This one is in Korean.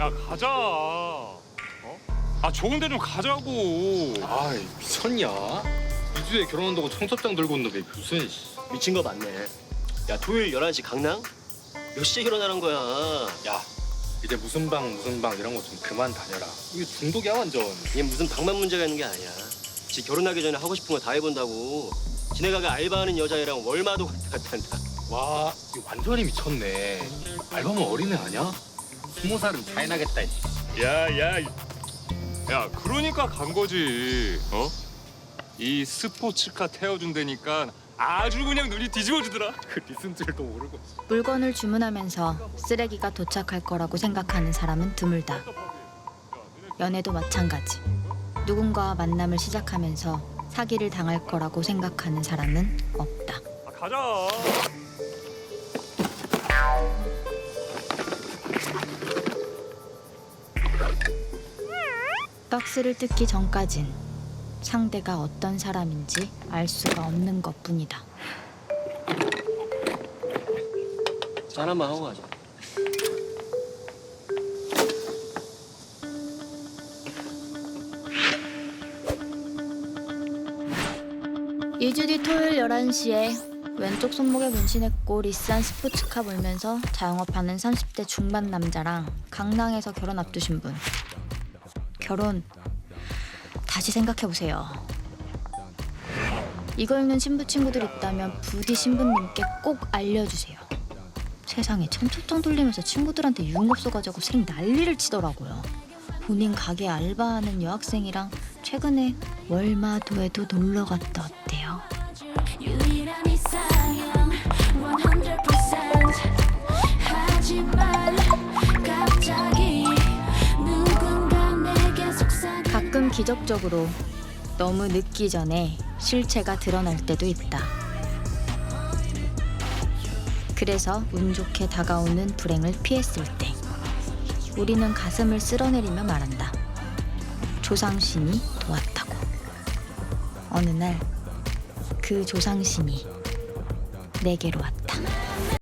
야 가자. 어? 아 좋은데 좀 가자고. 아 미쳤냐? 이주에 결혼한다고 청첩장 들고 온 놈이 무슨 씨. 미친 거 맞네. 야, 토요일 11시 강남? 몇 시에 결혼하는 거야? 야, 이제 무슨 방 무슨 방 이런 거 좀 그만 다녀라. 이게 중독이야 완전. 이게 무슨 방만 문제가 있는 게 아니야. 지 결혼하기 전에 하고 싶은 거 다 해본다고. 지네가 알바하는 여자애랑 월마도 갔다. 와 이거 완전히 미쳤네. 알바면 어린애 아니야? 스무 살은 차이나겠다. 씨. 야야. 야 그러니까 간 거지. 어? 이 스포츠카 태워준다니까 아주 그냥 눈이 뒤집어지더라. 그 리슨 줄도 모르고. 물건을 주문하면서 쓰레기가 도착할 거라고 생각하는 사람은 드물다. 연애도 마찬가지. 누군가와 만남을 시작하면서 사기를 당할 거라고 생각하는 사람은 없다. 아, 가자. 박스를 뜯기 전까진 상대가 어떤 사람인지 알 수가 없는 것뿐이다. 짠 한번 하고 가자. 이 주 뒤 토요일 11시에 왼쪽 손목에 문신했고 리스한 스포츠카 몰면서 자영업하는 30대 중반 남자랑 강낭에서 결혼 앞두신 분. 결혼 다시 생각해보세요. 이거 읽는 신부 친구들 있다면 부디 신부님께 꼭 알려주세요. 세상에 청첩장 돌리면서 친구들한테 유흥업소 가자고 생 난리를 치더라고요. 본인 가게 알바하는 여학생이랑 최근에 월마도에도 놀러 갔다 왔대요. 기적적으로 너무 늦기 전에 실체가 드러날 때도 있다. 그래서 운 좋게 다가오는 불행을 피했을 때 우리는 가슴을 쓸어내리며 말한다. 조상신이 도왔다고. 어느 날 그 조상신이 내게로 왔다.